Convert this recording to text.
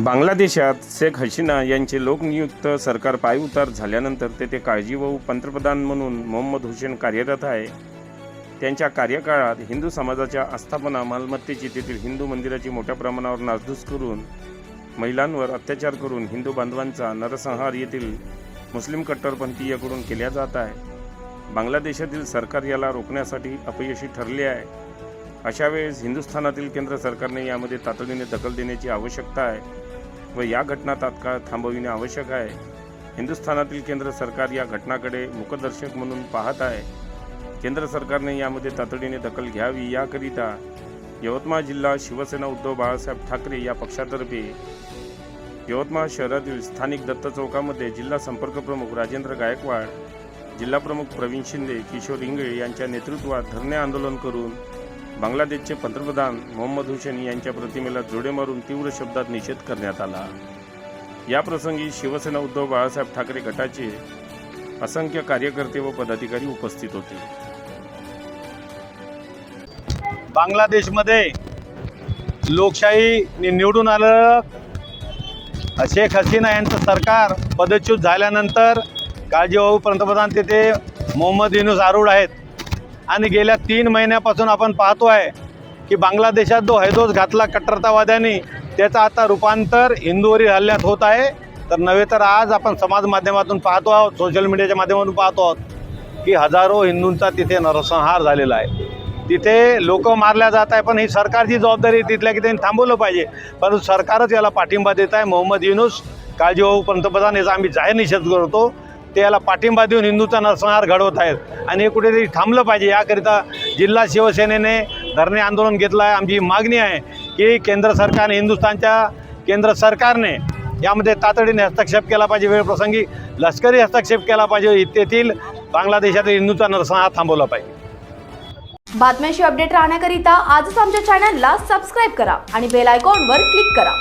बांगलादेशात शेख हसीना यांचे लोकनियुक्त सरकार पायउतार झाल्यानंतर तेथे काळजीवाहू पंतप्रधान म्हणून मोहम्मद हुसेन कार्यरत आहे. त्यांच्या कार्यकाळात हिंदू समाजाच्या आस्थापना मालमत्तेची तेथील हिंदू मंदिराची मोठ्या प्रमाणावर नासधूस करून महिलांवर अत्याचार करून हिंदू बांधवांचा नरसंहार येथील मुस्लिम कट्टरपंथीयाकडून केल्या जात आहे. बांगलादेशातील सरकार याला रोखण्यासाठी अपयशी ठरले आहे. अशा वेळेस हिंदुस्थानातील केंद्र सरकारने यामध्ये तातडीने दखल देण्याची आवश्यकता आहे. व या घटना तात्काळ थांबविणे आवश्यक आहे. हिंदुस्थानातील केंद्र सरकार या घटनाकडे मुखदर्शक म्हणून पाहत आहे. केंद्र सरकारने यामध्ये तातडीने दखल घ्यावी याकरिता यवतमाळ जिल्हा शिवसेना उद्धव बाळासाहेब ठाकरे या पक्षातर्फे यवतमाळ शहरातील स्थानिक दत्त चौकामध्ये जिल्हा संपर्क प्रमुख राजेंद्र गायकवाड जिल्हाप्रमुख प्रवीण शिंदे किशोर इंगळे यांच्या नेतृत्वात धरणे आंदोलन करून बांगलादेशचे पंतप्रधान मोहम्मद हुसेन यांच्या प्रतिमेला जोडे मारून तीव्र शब्दात निषेध करण्यात आला. याप्रसंगी शिवसेना उद्धव बाळासाहेब ठाकरे गटाचे असंख्य कार्यकर्ते व पदाधिकारी उपस्थित होते. बांगलादेशमध्ये लोकशाही निवडून आलं. शेख हसीना यांचं सरकार पदच्युत झाल्यानंतर काळजीवाहू पंतप्रधान तिथे मोहम्मद युनुस आरूढ आहेत. आणि गेल्या तीन महिन्यापासून आपण पाहतो आहे की बांगलादेशात जो हैदोस घातला कट्टरतावाद्यांनी त्याचं आता रूपांतर हिंदूवरील हल्ल्यात होत आहे. तर नव्हे तर आज आपण समाज माध्यमातून पाहतो आहोत सोशल मीडियाच्या माध्यमातून पाहतो आहोत की हजारो हिंदूंचा तिथे नरसंहार झालेला आहे. तिथे लोक मारल्या जात आहे पण ही सरकारची जबाबदारी तिथल्या की त्यांनी थांबवलं पाहिजे. परंतु सरकारच याला पाठिंबा देत आहे. मोहम्मद युनुस काळजीवाहू पंतप्रधान याचा आम्ही जाहीर निषेध करतो. ते याला पाठिंबा देऊन हिंदूचा नरसंहार घडवत आहेत. आणि हे कुठेतरी थांबलं पाहिजे. याकरिता जिल्हा शिवसेनेने धरणे आंदोलन घेतलं आहे आमची मागणी आहे की केंद्र सरकारने हिंदुस्थानच्या केंद्र सरकारने यामध्ये तातडीने हस्तक्षेप केला पाहिजे. वेळप्रसंगी लष्करी हस्तक्षेप केला पाहिजे. तेथील बांगलादेशातील हिंदूचा नरसंहार थांबवला पाहिजे. बातम्यांशी अपडेट राहण्याकरिता आजच आमच्या चॅनलला सबस्क्राईब करा आणि बेल आयकॉनवर क्लिक करा.